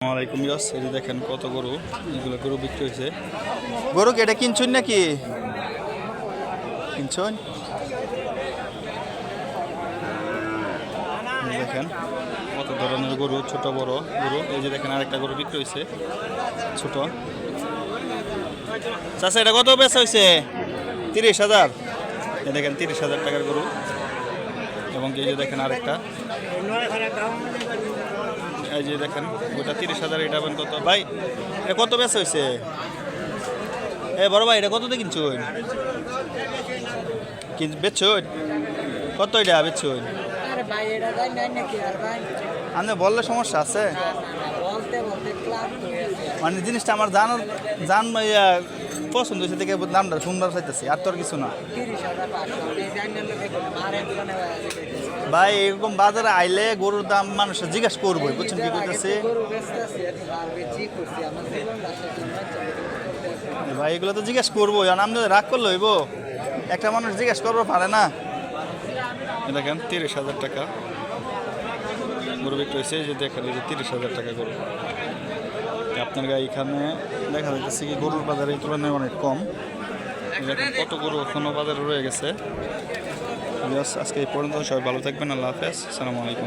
আসসালামাইকুম ইয়াস এই দেখেন কত গরু এগুলো গরু বিক্রি হয়েছে। গরু কি এটা কিনছুন নাকি? কিনছুন? দেখেন কত ধরনের গরু ছোট বড় গরু। এই যে দেখেন আরেকটা গরু বিক্রি হয়েছে ছোট। চাষা এটা কত বেচা হয়েছে? তিরিশ হাজার। এই দেখেন তিরিশ হাজার টাকার গরু। এবং এই যে দেখেন আরেকটা। এই যে দেখেন ওটা তিরিশ হাজার এটা পাবেন কত? ভাই এটা কত বেচ হয়েছে এ বড় ভাই এটা কত দিয়ে কিনছুন কিন বেচছুন কত এটা ভাই আপনি বললে সমস্যা আছে। মানে জিনিসটা আমার জানার জান পছন্দ হয়েছে থেকে দামটা সুন্দর চাইতেছি আর তোর কিছু না। আমি। ভাই, এরকম বাজারে আইলে গরুর দাম মানুষ জিজ্ঞাসা করবোই, বুঝছেন কি করতেছে আমি। ভাই, এগুলো তো জিজ্ঞেস করব আর আপনি রাগ করলে হইব। একটা মানুষ জিজ্ঞেস করব, পারে না। দেখেন, তিরিশ হাজার টাকা। গরু বিক্রি হয়েছে যে দেখেন যে তিরিশ হাজার টাকা গরু। আপনার গায়ে এখানে দেখা যাচ্ছে কি গরুর বাজারে এই তুলনায় অনেক কম। দেখেন, কত গরু এখনও বাজারে রয়ে গেছে। আজকে এই পর্যন্ত সবাই ভালো থাকবেন আল্লাহ হাফেজ আসসালামু আলাইকুম।